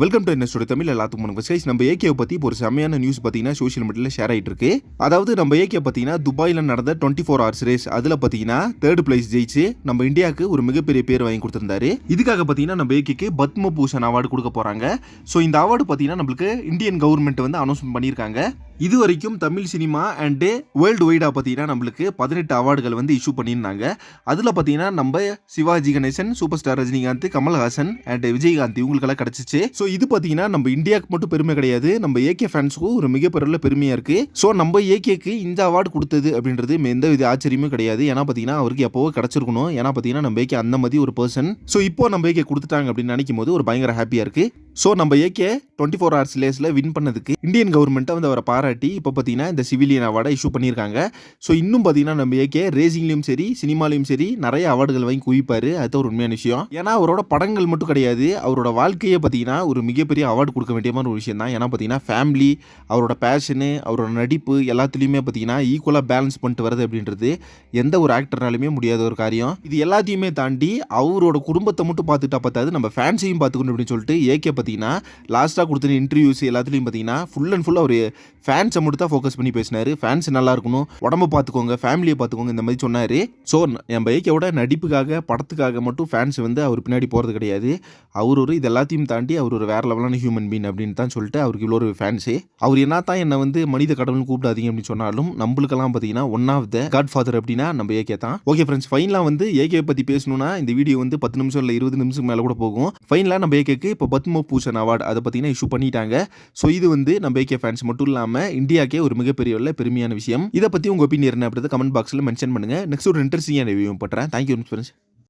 Welcome to என்ன தமிழ் எல்லாத்துக்கும் வணக்கம். Guys. நம்ம ஏகே பற்றி இப்போ ஒரு செம்மையான நியூஸ் பார்த்தீங்கன்னா சோஷியல் மீடியாவில் ஷேர் ஆகிட்டு இருக்கு. அதாவது நம்ம ஏகே பார்த்தீங்கன்னா துபாயில் நடந்த டுவெண்ட்டி ஃபோர் ஹவர்ஸ் ரேஸ் அதில் பார்த்தீங்கன்னா தேர்ட் பிளேஸ் ஜெயிச்சு நம்ம இந்தியாவுக்கு ஒரு மிகப்பெரிய பேர் வாங்கி கொடுத்துருந்தாரு. இதுக்காக பார்த்தீங்கன்னா நம்ம ஏகேக்கு பத்ம பூஷன் அவார்டு கொடுக்க போகிறாங்க ஸோ இந்த அவார்டு பார்த்தீங்கன்னா நம்மளுக்கு இந்தியன் கவர்மெண்ட் வந்து அனௌன்ஸ்மெண்ட் பண்ணியிருக்காங்க. இது வரைக்கும் தமிழ் சினிமா அண்டு வேர்ல்டு வைடாக பார்த்தீங்கன்னா நம்மளுக்கு பதினெட்டு அவார்டுகள் வந்து இஷ்யூ பண்ணியிருந்தாங்க. அதில் பார்த்தீங்கன்னா நம்ம Sivaji Ganesan super star Rajinikanth Kamal Haasan and Vijayakanth இவங்களுக்கெல்லாம் கிடச்சிச்சு. ஸோ இது பார்த்தீங்கன்னா நம்ம இந்தியாவுக்கு மட்டும் பெருமை கிடையாது. நம்ம ஏகே ஃபேன்ஸுக்கும் ஒரு மிகப்பெரிய பெருமையாக இருக்குது ஸோ நம்ம ஏகேக்கு இந்த அவார்டு கொடுத்தது அப்படின்றது எந்த வித ஆச்சரியமும் கிடையாது. ஏன்னா பார்த்தீங்கன்னா அவருக்கு எப்போவோ கிடச்சிருக்கணும். ஏன்னா பார்த்தீங்கன்னா நம்ம ஏகே அந்த மாதிரி ஒரு பர்சன் ஸோ இப்போ நம்ம ஏகே கொடுத்துட்டாங்க அப்படின்னு நினைக்கும் போது ஒரு பயங்கர ஹாப்பியாக இருக்குது ஸோ நம்ம ஏகே டுவெண்ட்டி ஃபோர் ஹவர்ஸ் லேஸில் வின் பண்ணதுக்கு இந்தியன் கவர்மெண்ட்டை வந்து அவரை பாராட்டி இப்போ பார்த்தீங்கன்னா இந்த சிவிலியன் அவார்டை இஷ்யூ பண்ணியிருக்காங்க. ஸோ இன்னும் பார்த்தீங்கன்னா நம்ம ஏகே ரேசிங்லேயும் சரி சினிமாலையும் சரி நிறைய அவார்டுகள் வாங்கி குவிப்பார். அது ஒரு உண்மையான விஷயம். ஏன்னா அவரோட படங்கள் மட்டும் கிடையாது. அவரோட வாழ்க்கையே பார்த்தீங்கன்னா ஒரு மிகப்பெரிய அவார்டு கொடுக்க வேண்டிய மாதிரி ஒரு விஷயம் தான் ஏன்னா பார்த்தீங்கன்னா ஃபேமிலி அவரோட பேஷனு அவரோட நடிப்பு எல்லாத்துலேயுமே பார்த்தீங்கன்னா ஈக்குவலாக பேலன்ஸ் பண்ணிட்டு வருது அப்படின்றது எந்த ஒரு ஆக்டர்னாலுமே முடியாத ஒரு காரியம். இது எல்லாத்தையுமே தாண்டி அவரோட குடும்பத்தை மட்டும் பார்த்துட்டா பார்த்தாது நம்ம ஃபேன்ஸையும் பார்த்துக்கணும் அப்படின்னு சொல்லிட்டு ஏகே பார்த்தீங்கன்னா லாஸ்ட்டாக கொடுத்த இன்டர்வியூஸ் எல்லாத்துலேயும் பார்த்தீங்கன்னா ஃபுல் அண்ட் ஃபுல் அவர் ஃபேன்ஸை மட்டும் தான் ஃபோக்கஸ் பண்ணி பேசினார். ஃபேன்ஸ் நல்லா இருக்கணும் உடம்ப பார்த்துக்கோங்க ஃபேமிலியை பார்த்துக்கோங்க இந்த மாதிரி சொன்னார். ஸோ நம்ம ஏகேவோட நடிப்புக்காக படத்துக்காக மட்டும் ஃபேன்ஸ் வந்து அவர் பின்னாடி போகிறது கிடையாது. அவர் ஒரு இது எல்லாத்தையும் தாண்டி அவர் ஒரு வேற லெவலான ஹியூமன் பீன் அப்படின்னு தான் சொல்லிட்டு அவருக்கு இவ்வளோ ஒரு ஃபேன்ஸு அவர் என்ன தான் என்னை வந்து மனித கடவுள்னு கூப்பிடாதீங்க அப்படின்னு சொன்னாலும் நம்மளுக்கெல்லாம் பார்த்தீங்கன்னா one of the godfather அப்படின்னா நம்ம ஏகே தான். ஓகே ஃப்ரெண்ட்ஸ் ஃபைனலாக வந்து ஏகே பற்றி பேசணும்னா இந்த வீடியோ வந்து பத்து நிமிஷம் இல்லை இருபது நிமிஷம் மேலே கூட போகும். ஃபைனலாக நம்ம ஏகேக்கு இப்போ பத்ம பூஷன் அவார்டு அதை பார்த்தீங்கன்னா இஷ்யூ பண்ணிட்டாங்க. ஸோ இது வந்து நம்ம ஏகே ஃபேன்ஸ் மட்டும் இல்லாமல் இந்தியாக்கே ஒரு மிகப்பெரிய உள்ள பெருமையான விஷயம். இதை பற்றி உங்கள் ஒப்பீனியன் என்ன அப்படின்றத கமெண்ட் பாக்ஸில் மென்ஷன் பண்ணுங்கள் நெக்ஸ்ட் ஒரு இன்ட்ரெஸ்டிங்கான ரிவ்யூ பண்ணுறேன் தேங்க்யூ ஃப்ரெண்ட்ஸ்